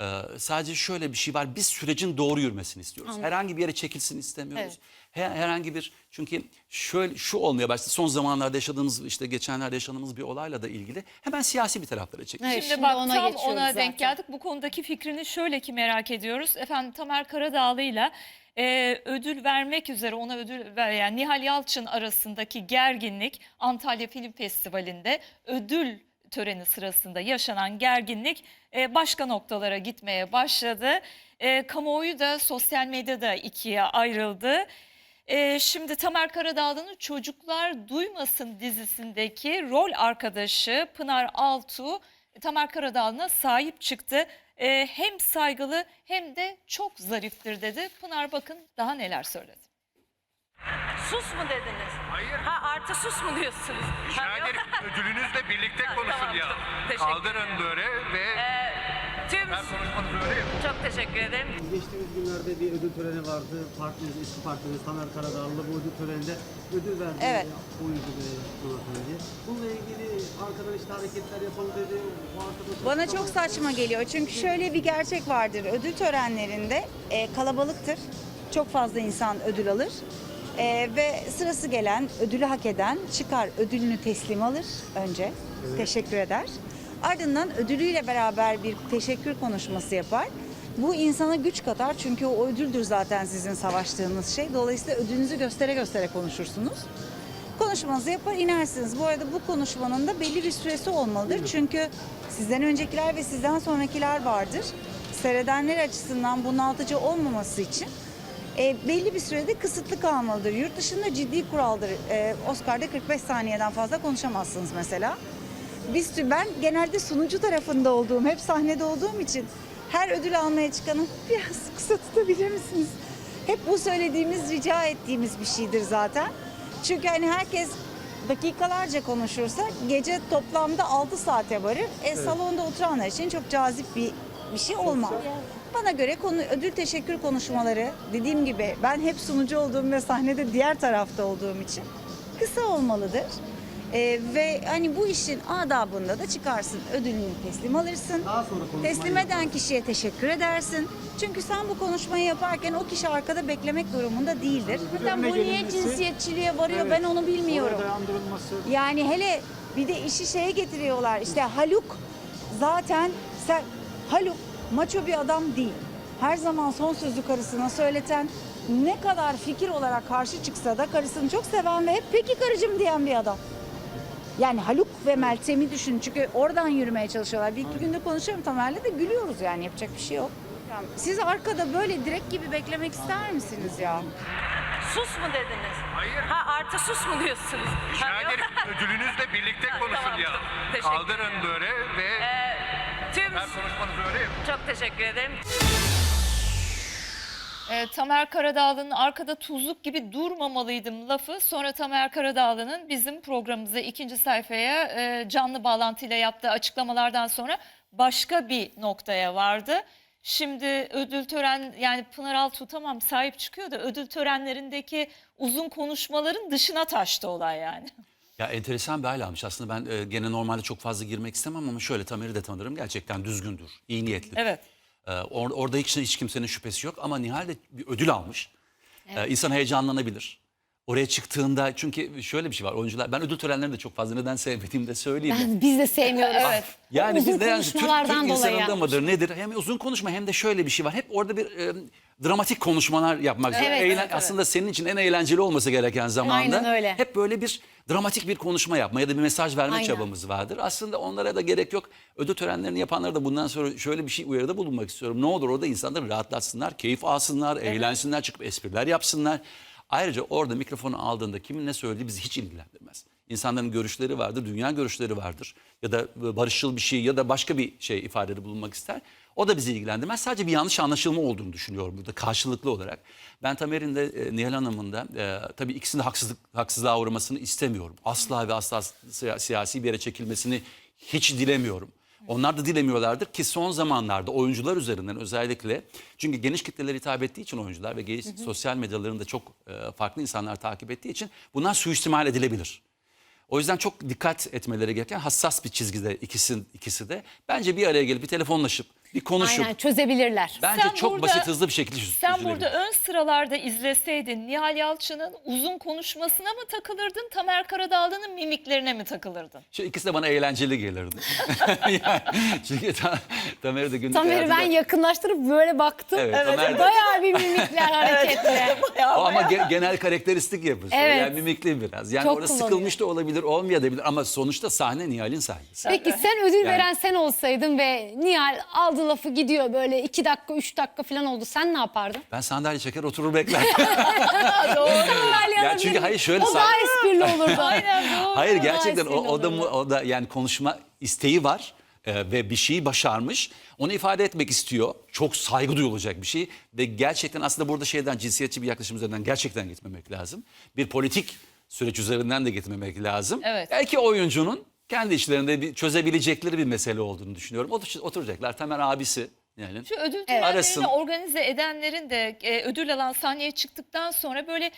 Ee, sadece şöyle bir şey var. Biz sürecin doğru yürümesini istiyoruz. Herhangi bir yere çekilsin istemiyoruz. Her- herhangi bir çünkü şöyle şu olmaya başladı. Son zamanlarda yaşadığımız işte geçenlerde yaşadığımız bir olayla da ilgili hemen siyasi bir taraflara çekildi. Evet, Şimdi, şimdi bak ona tam ona zaten. denk geldik. Bu konudaki fikrini şöyle ki merak ediyoruz. Efendim Tamer Karadağlı'yla e, ödül vermek üzere ona ödül ver yani Nihal Yalçın arasındaki gerginlik Antalya Film Festivali'nde ödül töreni sırasında yaşanan gerginlik e, başka noktalara gitmeye başladı. E, kamuoyu da sosyal medyada ikiye ayrıldı. Ee, şimdi Tamer Karadağlı'nın Çocuklar Duymasın dizisindeki rol arkadaşı Pınar Altuğ Tamer Karadağlı'na sahip çıktı. Hem saygılı hem de çok zariftir dedi. Pınar bakın daha neler söyledi. Sus mu dediniz? Hayır. Ha artı sus mu diyorsunuz? Rica ederim. Ödülünüzle birlikte konuşun tamam, ya. teşekkür Kaldırın ederim. böyle ve Ee, tüm her konuşmanızı öyle yapın. çok teşekkür ederim. Geçtiğimiz günlerde bir ödül töreni vardı. Partiniz, eski partiniz Tamer Karadağlı bu ödül töreninde ödül verdi. Evet. Oyuncu ve hanımefendi. Bununla ilgili arkadan işte hareketler yapalım dedi. Bana çok saçma geliyor çünkü şöyle bir gerçek vardır. Ödül törenlerinde e, kalabalıktır. Çok fazla insan ödül alır. E, ve sırası gelen, ödülü hak eden çıkar ödülünü teslim alır önce. Teşekkür eder. Ardından ödülüyle beraber bir teşekkür konuşması yapar. Bu insana güç katar çünkü o ödüldür zaten sizin savaştığınız şey. Dolayısıyla ödülünüzü göstere göstere konuşursunuz. Konuşmanızı yapar inersiniz. Bu arada bu konuşmanın da belli bir süresi olmalıdır. Çünkü sizden öncekiler ve sizden sonrakiler vardır. Seyredenler açısından bunaltıcı olmaması için e, belli bir sürede kısıtlı kalmalıdır. Yurt dışında ciddi kuraldır. E, Oscar'da 45 saniyeden fazla konuşamazsınız mesela. Biz ben genelde sunucu tarafında olduğum, hep sahnede olduğum için her ödül almaya çıkanı biraz kısa tutabilir misiniz? Hep bu söylediğimiz, rica ettiğimiz bir şeydir zaten. Çünkü hani herkes dakikalarca konuşursa gece toplamda 6 saate varır. E, Salonda oturanlar için çok cazip bir bir şey olmaz. Bana göre konu ödül teşekkür konuşmaları dediğim gibi ben hep sunucu olduğum ve sahnede diğer tarafta olduğum için kısa olmalıdır. Ee, ve hani bu işin adabında da çıkarsın ödülünü teslim alırsın. Daha sonra konuşmayı Teslim eden kişiye teşekkür edersin. Çünkü sen bu konuşmayı yaparken o kişi arkada beklemek durumunda değildir. Zaten bu niye cinsiyetçiliğe varıyor ben onu bilmiyorum. Dayandırılması. Yani hele bir de işi şeye getiriyorlar. İşte Haluk zaten sen Haluk maço bir adam değil. Her zaman son sözü karısına söyleten ne kadar fikir olarak karşı çıksa da karısını çok seven ve hep peki karıcığım diyen bir adam. Yani Haluk ve Meltem'i düşün çünkü oradan yürümeye çalışıyorlar. Bir iki günde konuşuyorum Tamer'le de gülüyoruz yani yapacak bir şey yok. Yani Siz arkada böyle direkt gibi beklemek ister misiniz ya? Sus mu dediniz? Hayır. Ha artı sus mu diyorsunuz? Rica ederim. Ödülünüzle birlikte konuşun ya. teşekkür Kaldırın ederim. böyle ve Ee, tüm her öyle yapın. çok teşekkür ederim. Ee, Tamer Karadağlı'nın arkada tuzluk gibi durmamalıydım lafı sonra Tamer Karadağlı'nın bizim programımıza ikinci sayfaya e, canlı bağlantıyla yaptığı açıklamalardan sonra başka bir noktaya vardı. Şimdi ödül tören yani Pınar Altuğ tamam sahip çıkıyor da ödül törenlerindeki uzun konuşmaların dışına taştı olay yani. Ya enteresan bir hal almış. Aslında ben e, gene normalde çok fazla girmek istemem ama şöyle Tamer'i de tanırım. Gerçekten düzgündür, iyi niyetlidir. Evet. Ee, or- orada hiç, hiç kimsenin şüphesi yok ama Nihal de bir ödül almış. Ee, insan heyecanlanabilir. Oraya çıktığında çünkü şöyle bir şey var oyuncular ben ödül törenlerini de çok fazla neden sevmediğimi de söyleyeyim. Ben, biz de sevmiyoruz. Evet. Yani uzun biz de yani Türk, Türk insanında mıdır nedir? Hem uzun konuşma hem de şöyle bir şey var. Hep orada bir e, dramatik konuşmalar yapmak. Evet, Eğlen- evet. Aslında senin için en eğlenceli olması gereken zamanda. Aynen öyle. Hep böyle bir dramatik bir konuşma yapma ya da bir mesaj verme Aynen. çabamız vardır. Aslında onlara da gerek yok. Ödül törenlerini yapanlara da bundan sonra şöyle bir şey uyarıda bulunmak istiyorum. Ne olur orada insanları rahatlatsınlar, keyif alsınlar, eğlensinler, çıkıp espriler yapsınlar. Ayrıca orada mikrofonu aldığında kimin ne söylediği bizi hiç ilgilendirmez. İnsanların görüşleri vardır, dünya görüşleri vardır. Ya da barışçıl bir şey ya da başka bir şey ifadede bulunmak ister. O da bizi ilgilendirmez. Sadece bir yanlış anlaşılma olduğunu düşünüyorum burada karşılıklı olarak. Ben Tamer'in de e, Nihal Hanım'ın da e, tabii ikisinin haksızlık, haksızlığa uğramasını istemiyorum. Asla ve asla siya- siyasi bir yere çekilmesini hiç dilemiyorum. Onlar da dilemiyorlardır ki son zamanlarda oyuncular üzerinden özellikle çünkü geniş kitlelere hitap ettiği için oyuncular ve geniş sosyal medyalarında çok e, farklı insanlar takip ettiği için bunlar suistimal edilebilir. O yüzden çok dikkat etmeleri gereken hassas bir çizgide ikisi, ikisi de. Bence bir araya gelip bir telefonlaşıp bir konuşup Aynen çözebilirler. bence Sen çok burada- basit hızlı bir şekilde çöz- Sen çözülebilir. burada ön sıralarda izleseydin Nihal Yalçın'ın uzun konuşmasına mı takılırdın, Tamer Karadağlı'nın mimiklerine mi takılırdın? Şu ikisi de bana eğlenceli gelirdi. yani, çünkü ta, Tamer'i de günlük Tamer'i ben hayatında- yakınlaştırıp böyle baktım. Evet, Tamer de- Bayağı bir mimikler hareketli. O ama ge- genel karakteristik yapısı. Evet. Yani mimikli biraz. Yani Çok orada kullanıyor. sıkılmış da olabilir, olmayabilir ama sonuçta sahne Nihal'in sahnesi. Peki sen ödül veren sen olsaydın ve Nihal aldı lafı gidiyor böyle iki dakika üç dakika falan oldu. Sen ne yapardın? Ben sandalye çeker oturur beklerdim. Sandalye Ya çünkü hayır şöyle O daha esprili olurdu. Aynen doğru. Hayır gerçekten o, o da mu- o da yani konuşma isteği var e, ve bir şeyi başarmış. Onu ifade etmek istiyor. Çok saygı duyulacak bir şey ve gerçekten aslında burada şeyden cinsiyetçi bir yaklaşım üzerinden gerçekten gitmemek lazım. Bir politik süreç üzerinden de gitmemek lazım. Evet. Belki oyuncunun kendi içlerinde bir çözebilecekleri bir mesele olduğunu düşünüyorum. Otur- Oturacaklar. Tamer abisi yani. Şu ödül törenlerini Arasın. organize edenlerin de e, ödül alan sahneye çıktıktan sonra böyle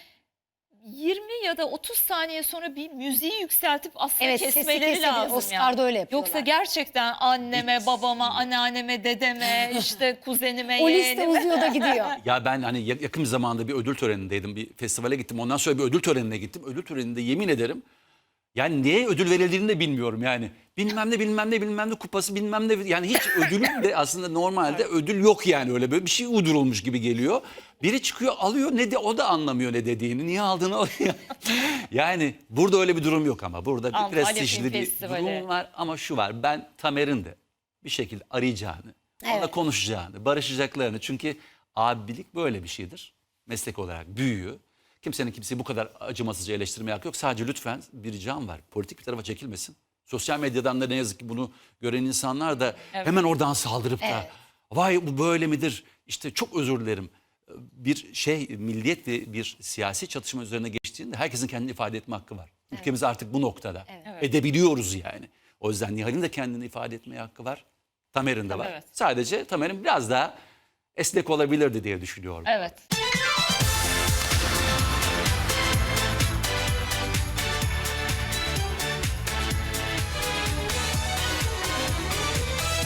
20 ya da 30 saniye sonra bir müziği yükseltip aslında Evet, sesi kesmeleri kesilir. lazım. Oscar'da ya. öyle yapıyorlar. Yoksa gerçekten anneme, babama, anneanneme, dedeme, işte kuzenime, O liste yeğenime. uzuyor da gidiyor. Ya ben hani ya- yakın bir zamanda bir ödül törenindeydim. Bir festivale gittim. Ondan sonra bir ödül törenine gittim. Ödül töreninde yemin ederim yani neye ödül verildiğini de bilmiyorum yani. Bilmem ne bilmem ne bilmem ne kupası bilmem ne yani hiç ödülün de aslında normalde ödül yok yani öyle böyle bir şey uydurulmuş gibi geliyor. Biri çıkıyor alıyor ne de o da anlamıyor ne dediğini niye aldığını alıyor. yani burada öyle bir durum yok ama burada bir Antalya prestijli Film bir Festivali. durum var ama şu var ben Tamer'in de bir şekilde arayacağını, onunla Evet. konuşacağını, barışacaklarını çünkü abilik böyle bir şeydir. Meslek olarak büyüyor. Kimsenin kimseyi bu kadar acımasızca eleştirmeye hakkı yok. Sadece lütfen bir ricam var. Politik bir tarafa çekilmesin. Sosyal medyadan da ne yazık ki bunu gören insanlar da hemen oradan saldırıp da vay bu böyle midir? İşte çok özür dilerim. Bir şey milliyet ve bir siyasi çatışma üzerine geçtiğinde herkesin kendini ifade etme hakkı var. Ülkemiz artık bu noktada. Edebiliyoruz yani. O yüzden Nihal'in de kendini ifade etmeye hakkı var. Tamer'in de var. Evet. Sadece Tamer'in biraz daha esnek olabilirdi diye düşünüyorum. Evet.